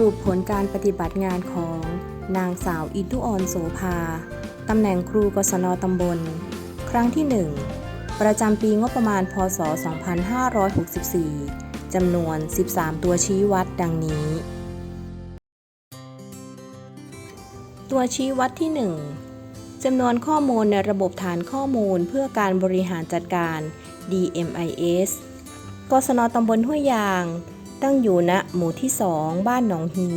รุปผลการปฏิบัติงานของนางสาวอินทุออนโสภา ตำแหน่งครูกศนตำบล ครั้งที่ 1 ประจำปีงบประมาณ พศ 2564 จำนวน 13 ตัวชี้วัดดังนี้ ตัวชี้วัดที่ 1 จำนวนข้อมูลในระบบฐานข้อมูลเพื่อการบริหารจัดการ DMIS กศนตำบลห้วยยาง ตั้งอยู่ณหมู่ที่2บ้านหนองฮี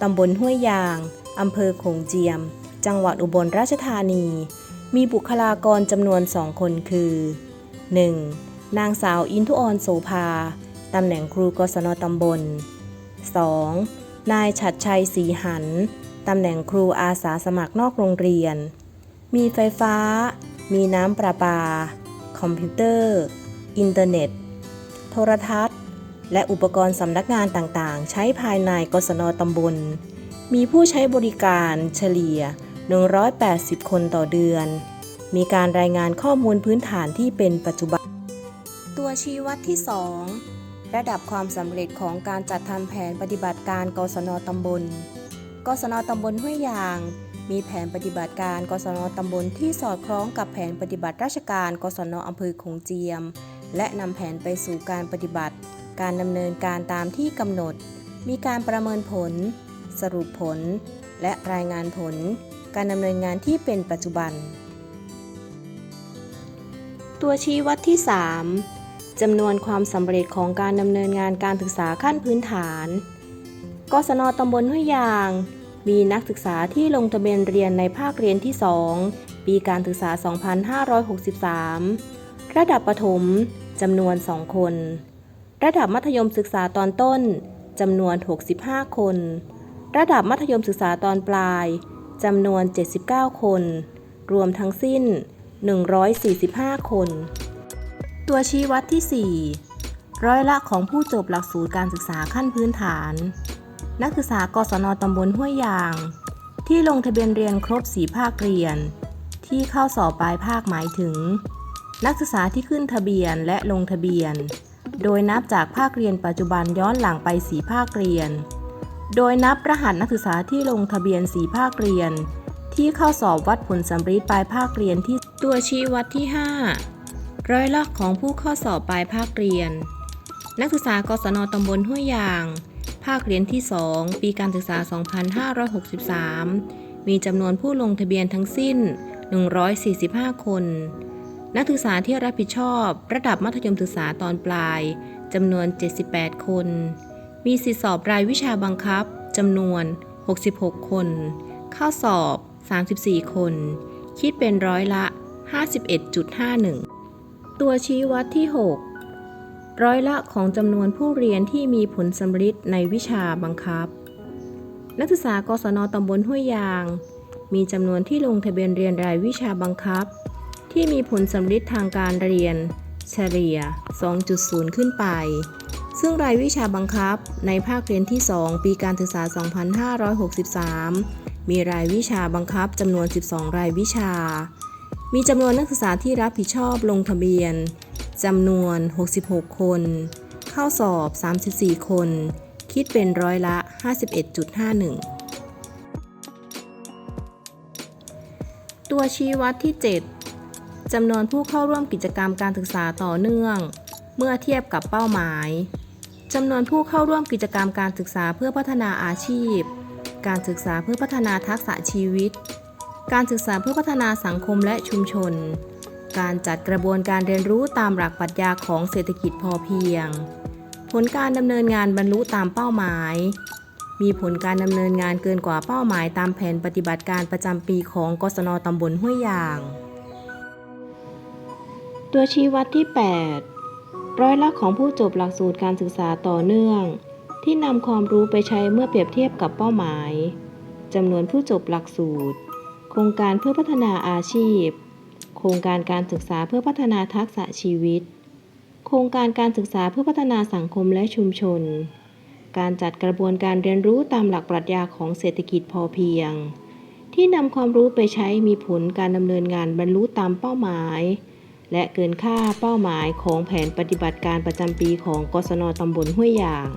ตำบลห้วยยาง อำเภอโขงเจียม จังหวัดอุบลราชธานี มีบุคลากรจำนวนสองคนคือ 1. นางสาวอินทุออนโสภา ตำแหน่งครูกศนตำบล 2. นายฉัดชัยศรีหัน ตำแหน่งครูอาสาสมัครนอกโรงเรียน มีไฟฟ้า มีน้ำประปา คอมพิวเตอร์ อินเทอร์เน็ต โทรทัศน์ และอุปกรณ์สำนักงานต่างๆ ใช้ภายในกศนตำบล มีผู้ใช้บริการเฉลี่ย 180 คนต่อเดือน มีการรายงานข้อมูลพื้นฐานที่เป็นปัจจุบัน ตัวชี้วัดที่ 2 ระดับความสำเร็จของการจัดทำแผนปฏิบัติการกศนตำบล กศนตำบลห้วยยางมีแผนปฏิบัติการกศนตำบลที่สอดคล้องกับแผนปฏิบัติราชการกศนอำเภอโขงเจียม และนำแผนไปสู่การปฏิบัติ การดำเนินการตามที่กำหนด มีการประเมินผล สรุปผล และรายงานผล การดำเนินงานที่เป็นปัจจุบัน ตัวชี้วัดที่ 3จำนวนความสำเร็จของการดำเนินงานการศึกษาขั้นพื้นฐานกศนตำบลห้วยยาง มีนักศึกษาที่ลงทะเบียนเรียนในภาคเรียนที่ 2 ปีการศึกษา 2563 ระดับประถมจำนวน 2 คน ระดับมัธยมศึกษาตอนต้นจำนวน 65 คน ระดับมัธยมศึกษาตอนปลายจำนวน 79 คน รวมทั้งสิ้น 145 คน ตัวชี้วัดที่ 4 ร้อยละของผู้จบหลักสูตรการศึกษาขั้นพื้นฐาน นักศึกษากศนตำบลห้วยยาง ที่ลงทะเบียนเรียนครบ4ภาคเรียน ที่เข้าสอบปลายภาคหมายถึง นักศึกษาที่ขึ้นทะเบียนและลงทะเบียน โดยนับจากภาคเรียนปัจจุบันย้อนหลังไป4ภาคเรียน โดยนับรหัสนักศึกษาที่ลงทะเบียน4ภาคเรียน ที่เข้าสอบวัดผลสำริดปลายภาคเรียนที่ตัวชี้วัดที่ 5 ร้อยละของผู้เข้าสอบปลายภาคเรียน นักศึกษากศนตำบลห้วยยาง ภาคเรียนที่ 2 ปีการศึกษา 2563 มีจำนวนผู้ลงทะเบียนทั้งสิ้น 145 คน นักศึกษาที่รับผิดชอบ ระดับมัธยมศึกษาตอนปลายจำนวน 78 คน มีสิทธิสอบรายวิชาบังคับจำนวน 66 คน เข้าสอบ 34 คน คิดเป็นร้อยละ 51.51 ตัวชี้วัดที่ 6 ร้อยละของจำนวนผู้เรียนที่มีผลสำริดในวิชาบังคับ นักศึกษากศนตำบลห้วยยาง มีจำนวนที่ลงทะเบียนเรียนรายวิชาบังคับ ที่มีผลสำริดทางการเรียน เฉลี่ย 2.0 ขึ้นไป ซึ่งรายวิชาบังคับในภาคเรียนที่ 2 ปีการศึกษา 2563 มีรายวิชาบังคับจำนวน 12 รายวิชา มีจำนวนนักศึกษาที่รับผิดชอบลงทะเบียนจำนวน 66 คน เข้าสอบ 34 คน คิดเป็นร้อยละ 51.51 ตัวชี้วัดที่ 7 จำนวนผู้เข้าร่วมกิจกรรมการศึกษาต่อเนื่อง เมื่อเทียบกับเป้าหมายจำนวนผู้เข้าร่วมกิจกรรมการศึกษาเพื่อพัฒนาอาชีพ การศึกษาเพื่อพัฒนาทักษะชีวิต การศึกษาเพื่อพัฒนาสังคมและชุมชน การจัดกระบวนการเรียนรู้ตามหลักปรัชญาของเศรษฐกิจพอเพียง ผลการดำเนินงานบรรลุตามเป้าหมาย มีผลการดำเนินงานเกินกว่าเป้าหมายตามแผนปฏิบัติการประจำปีของกศนตำบลห้วยยาง ตัวชี้วัดที่ 8 ร้อยละของผู้จบหลักสูตรการศึกษาต่อเนื่อง ที่นำความรู้ไปใช้เมื่อเปรียบเทียบกับเป้าหมายจำนวนผู้จบหลักสูตร โครงการเพื่อพัฒนาอาชีพ โครงการการศึกษาเพื่อพัฒนาทักษะชีวิต โครงการการศึกษาเพื่อพัฒนาสังคมและชุมชน การจัดกระบวนการเรียนรู้ตามหลักปรัชญาของเศรษฐกิจพอเพียง ที่นำความรู้ไปใช้มีผลการดำเนินงานบรรลุตามเป้าหมาย และเกินค่าเป้าหมายของแผนปฏิบัติการประจำปีของกศนตำบลห้วยยาง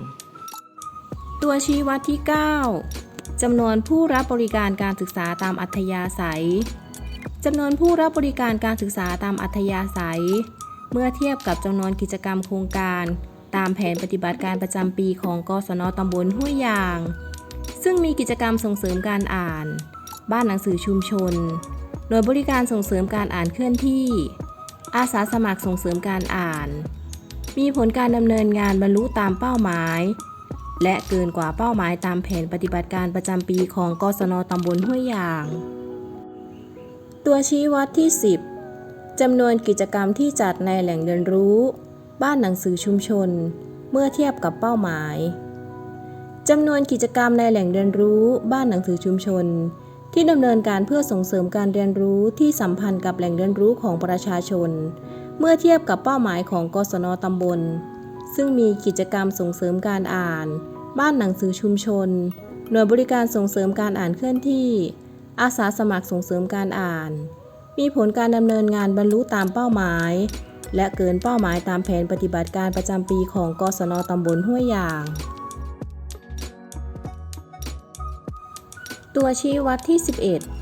ตัวชี้วัดที่ 9 จำนวนผู้รับบริการการศึกษาตามอัธยาศัย จำนวนผู้รับบริการการศึกษาตามอัธยาศัย เมื่อเทียบกับจำนวนกิจกรรมโครงการ ตามแผนปฏิบัติการประจำปีของกศนตำบลห้วยยาง ซึ่งมีกิจกรรมส่งเสริมการอ่าน บ้านหนังสือชุมชน หน่วยบริการส่งเสริมการอ่านเคลื่อนที่ อาสาสมัครส่งเสริมการอ่าน มีผลการดำเนินงานบรรลุตามเป้าหมาย และเกินกว่าเป้าหมายตามแผนปฏิบัติการประจำปีของกศนตำบลห้วยยาง ตัวชี้วัดที่ 10จำนวนกิจกรรมที่จัดในแหล่งเรียนรู้ บ้านหนังสือชุมชน เมื่อเทียบกับเป้าหมายจำนวนกิจกรรมในแหล่งเรียนรู้ บ้านหนังสือชุมชน ที่ดำเนินการเพื่อส่งเสริมการเรียนรู้ที่สัมพันธ์กับแหล่งเรียนรู้ของประชาชน เมื่อเทียบกับเป้าหมายของกศนตำบล ซึ่งมีกิจกรรมส่งเสริมการอ่าน บ้านหนังสือชุมชน หน่วยบริการส่งเสริมการอ่านเคลื่อนที่ อาสาสมัครส่งเสริมการอ่าน มีผลการดำเนินงานบรรลุตามเป้าหมาย และเกินเป้าหมายตามแผนปฏิบัติการประจำปีของกศนตำบลห้วยยาง ตัวชี้วัดที่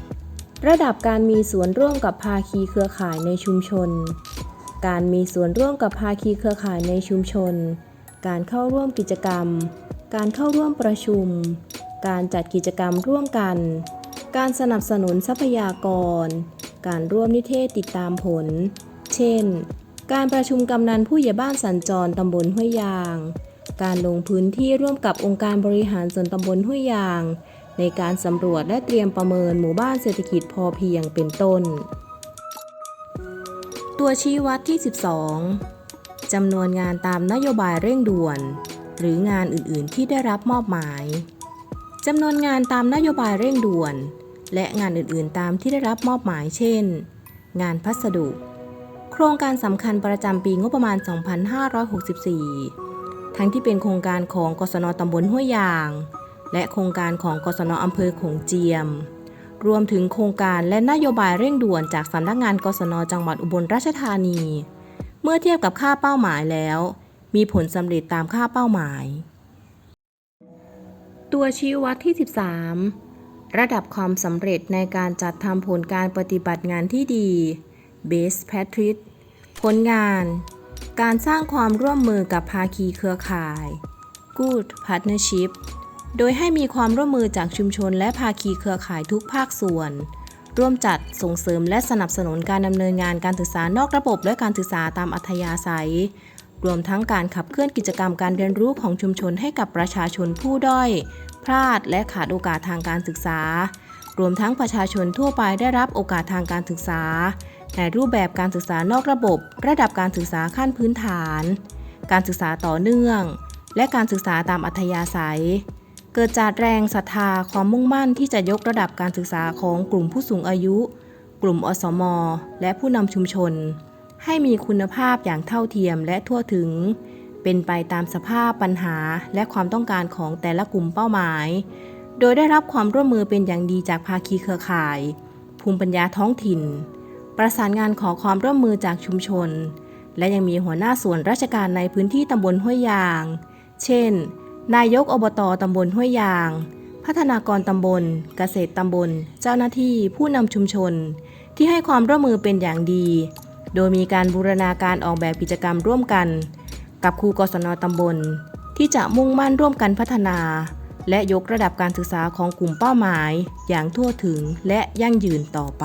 11 ระดับการมีส่วนร่วมกับภาคีเครือข่ายในชุมชน การมีส่วนร่วมกับภาคีเครือข่ายในชุมชน การเข้าร่วมกิจกรรม การเข้าร่วมประชุม การจัดกิจกรรมร่วมกัน การสนับสนุนทรัพยากร การร่วมนิเทศติดตามผล เช่น การประชุมกำนันผู้ใหญ่บ้านสัญจรตำบลห้วยยาง การลงพื้นที่ร่วมกับองค์การบริหารส่วนตำบลห้วยยาง ในการสำรวจและเตรียมประเมินหมู่บ้านเศรษฐกิจพอเพียงเป็นต้น ตัวชี้วัดที่ 12 จำนวนงานตามนโยบายเร่งด่วน หรืองานอื่นๆที่ได้รับมอบหมายจำนวนงานตามนโยบายเร่งด่วน และงานอื่นๆตามที่ได้รับมอบหมายเช่น งานพัสดุ โครงการสำคัญประจำปีงบประมาณ 2564 ทั้งที่เป็นโครงการของกศนตำบลห้วยยาง และโครงการของกศนอำเภอขงเจียม รวมถึงโครงการและนโยบายเร่งด่วนจากสำนักงานกศนจังหวัดอุบลราชธานี เมื่อเทียบกับค่าเป้าหมายแล้ว มีผลสำเร็จตามค่าเป้าหมาย ตัวชี้วัดที่ 13 ระดับความสำเร็จในการจัดทำผลการปฏิบัติงานที่ดี Best Practice ผลงาน การสร้างความร่วมมือกับภาคีเครือข่าย Good Partnership โดยให้มีความร่วมมือจากชุมชนและภาคีเครือข่ายทุกภาคส่วน ร่วมจัดส่งเสริมและสนับสนุนการดำเนินงานการศึกษานอกระบบและการศึกษาตามอัธยาศัย รวมทั้งการขับเคลื่อนกิจกรรมการเรียนรู้ของชุมชนให้กับประชาชนผู้ด้อย พลาดและขาดโอกาสทางการศึกษา รวมทั้งประชาชนทั่วไปได้รับโอกาสทางการศึกษา ในรูปแบบการศึกษานอกระบบ ระดับการศึกษาขั้นพื้นฐาน การศึกษาต่อเนื่อง และการศึกษาตามอัธยาศัย เกิดจากแรงศรัทธาความมุ่งมั่นที่จะยกระดับการศึกษาของกลุ่มผู้สูงอายุ กลุ่มอสม และผู้นำชุมชน ให้มีคุณภาพอย่างเท่าเทียมและทั่วถึง เป็นไปตามสภาพปัญหาและความต้องการของแต่ละกลุ่มเป้าหมาย โดยได้รับความร่วมมือเป็นอย่างดีจากภาคีเครือข่าย ภูมิปัญญาท้องถิ่น ประสานงานขอความร่วมมือจากชุมชน และยังมีหัวหน้าส่วนราชการในพื้นที่ตำบลห้วยยาง เช่น นายกอบตตำบลห้วยยาง พัฒนากรตำบล เกษตรตำบล เจ้าหน้าที่ผู้นำชุมชน ที่ให้ความร่วมมือเป็นอย่างดี โดยมีการบูรณาการออกแบบกิจกรรมร่วมกัน กับครูกศนตำบล ที่จะมุ่งมั่นร่วมกันพัฒนา และยกระดับการศึกษาของกลุ่มเป้าหมาย อย่างทั่วถึงและยั่งยืนต่อไป